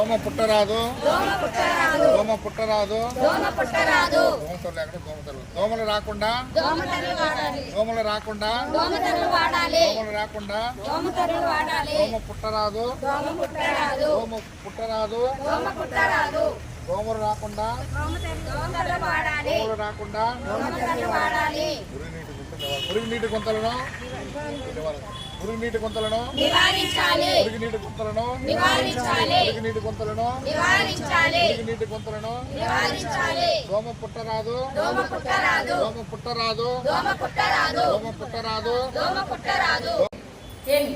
దోమ పుట్టరాదు. దోమ పుట్టరాదు. దోమ పుట్టరాదు. దోమ పుట్టరాదు. దోమతలు లేకుండా దోమతలు దోమలు రాకుండా. దోమలు రాకుండా. దోమలు రాకుండా. దోమ పుట్టరాదు. దోమ పుట్టరాదు. దోమ పుట్టరాదు. దోమ పుట్టరాదు. దోమలు రాకుండా. దోమలు రాకుండా. మురుగు నీటి గుంతలు మురుగు నీటి గుంతలను నివారించాలి. మురుగు నీటి గుంతలను నివారించాలి. మురుగు నీటి గుంతలను నివారించాలి. మురుగు నీటి గుంతలను నివారించాలి. దోమ పుట్టరాదు. దోమ పుట్టరాదు. దోమ పుట్టరాదు. దోమ పుట్టరాదు. దోమ పుట్టరాదు. దోమ పుట్టరాదు. ఏమి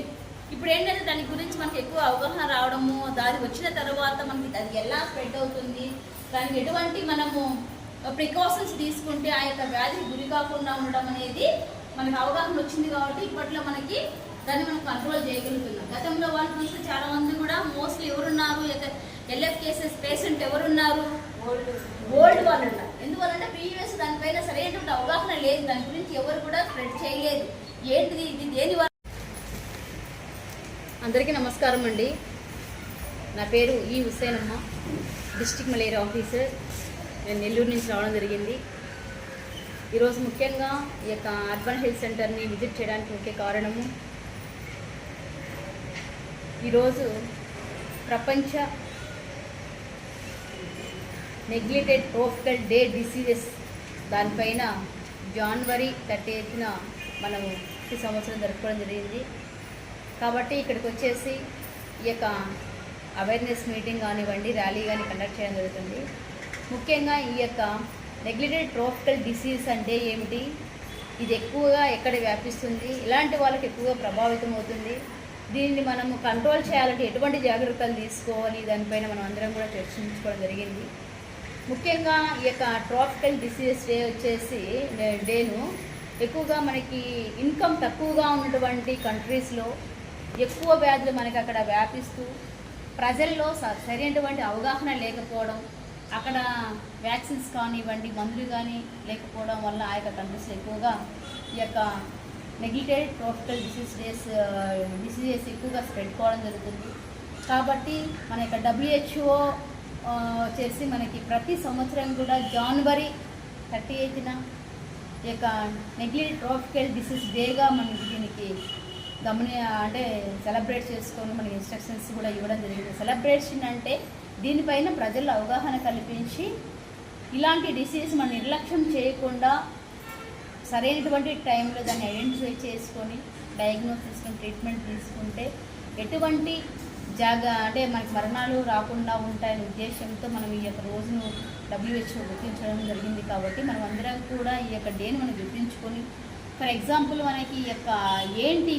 ఇప్పుడు ఏంటంటే దాని గురించి మనకి ఎక్కువ అవగాహన రావడము దాని వచ్చిన తర్వాత మనకి అది ఎలా స్ప్రెడ్ అవుతుంది దానికి ఎటువంటి మనము ప్రికాషన్స్ తీసుకుంటే ఆ యొక్క వ్యాధికి గురి కాకుండా ఉండడం అనేది మనకి అవగాహన వచ్చింది కాబట్టి ఇప్పట్లో మనకి దాన్ని మనం కంట్రోల్ చేయగలుగుతున్నాం. గతంలో వాళ్ళు చూస్తే చాలా మంది కూడా మోస్ట్లీ ఎవరున్నారు? ఎల్ఎఫ్ కేసెస్ పేషెంట్ ఎవరున్నారు? ఓల్డ్ వాళ్ళు ఉన్నారు ఎందువల్లంటే ప్రీవియస్ దానిపైన సరైనటువంటి అవగాహన లేదు. దాని గురించి ఎవరు కూడా స్ప్రెడ్ చేయలేదు. ఏంటిది ఇది? దేని వల్ల? అందరికీ నమస్కారం అండి. నా పేరు ఈ హుస్సేనమ్మ డిస్టిక్ మలేరియా ఆఫీసర్. నేను నెల్లూరు నుంచి రావడం జరిగింది. ఈరోజు ముఖ్యంగా ఈ యొక్క అర్బన్ హెల్త్ సెంటర్ని విజిట్ చేయడానికి ముఖ్య కారణము ఈరోజు ప్రపంచ నెగ్లెటెడ్ ట్రోపికల్ డే డిసీజెస్. దానిపైన జనవరి థర్టీ ఎయిత్న మనము ఈ సంవత్సరం జరుపుకోవడం జరిగింది. కాబట్టి ఇక్కడికి వచ్చేసి ఈ యొక్క అవేర్నెస్ మీటింగ్ కానివ్వండి ర్యాలీ కానీ కండక్ట్ చేయడం జరుగుతుంది. ముఖ్యంగా ఈ యొక్క నెగ్లెటెడ్ ట్రోపికల్ డిసీజ్ అంటే ఏమిటి? ఇది ఎక్కువగా ఎక్కడ వ్యాపిస్తుంది? ఇలాంటి వాళ్ళకి ఎక్కువగా ప్రభావితం అవుతుంది. దీన్ని మనము కంట్రోల్ చేయాలంటే ఎటువంటి జాగ్రత్తలు తీసుకోవాలి? దానిపైన మనం అందరం కూడా చర్చించుకోవడం జరిగింది. ముఖ్యంగా ఈ యొక్క ట్రాపికల్ డిసీజెస్ డే వచ్చేసి డేను ఎక్కువగా మనకి ఇన్కమ్ తక్కువగా ఉన్నటువంటి కంట్రీస్లో ఎక్కువ వ్యాధులు మనకి అక్కడ వ్యాపిస్తూ ప్రజల్లో స- సరైనటువంటి అవగాహన లేకపోవడం అక్కడ వ్యాక్సిన్స్ కానివ్వండి మందులు కానీ లేకపోవడం వల్ల ఆ యొక్క కంట్రీస్లో ఎక్కువగా ఈ యొక్క neglected tropical disease days diseases ఎక్కువగా స్ప్రెడ్ కావడం జరుగుతుంది. కాబట్టి మన యొక్క డబ్ల్యూహెచ్ఓ చేసి మనకి ప్రతి సంవత్సరం కూడా జనవరి థర్టీ ఎయిత్న ఈ యొక్క నెగ్లెక్ట్ ట్రోపికల్ డిసీజ్ డేగా మనకి దీనికి గమని అంటే సెలబ్రేట్ చేసుకొని మనకి ఇన్స్ట్రక్షన్స్ కూడా ఇవ్వడం జరిగింది. సెలబ్రేషన్ అంటే దీనిపైన ప్రజల్లో అవగాహన కల్పించి ఇలాంటి డిసీజ్ మనం నిర్లక్ష్యం చేయకుండా సరైనటువంటి టైంలో దాన్ని ఐడెంటిఫై చేసుకొని డయాగ్నోస్ చేసుకొని ట్రీట్మెంట్ తీసుకుంటే ఎటువంటి జాగ అంటే మనకి మరణాలు రాకుండా ఉంటాయనే ఉద్దేశంతో మనం ఈ యొక్క రోజును డబ్ల్యూహెచ్ఓ గుర్తించడం జరిగింది కాబట్టి మనం అందరం కూడా ఈ యొక్క డేని మనం గుర్తించుకొని ఫర్ ఎగ్జాంపుల్ మనకి ఈ యొక్క ఏంటి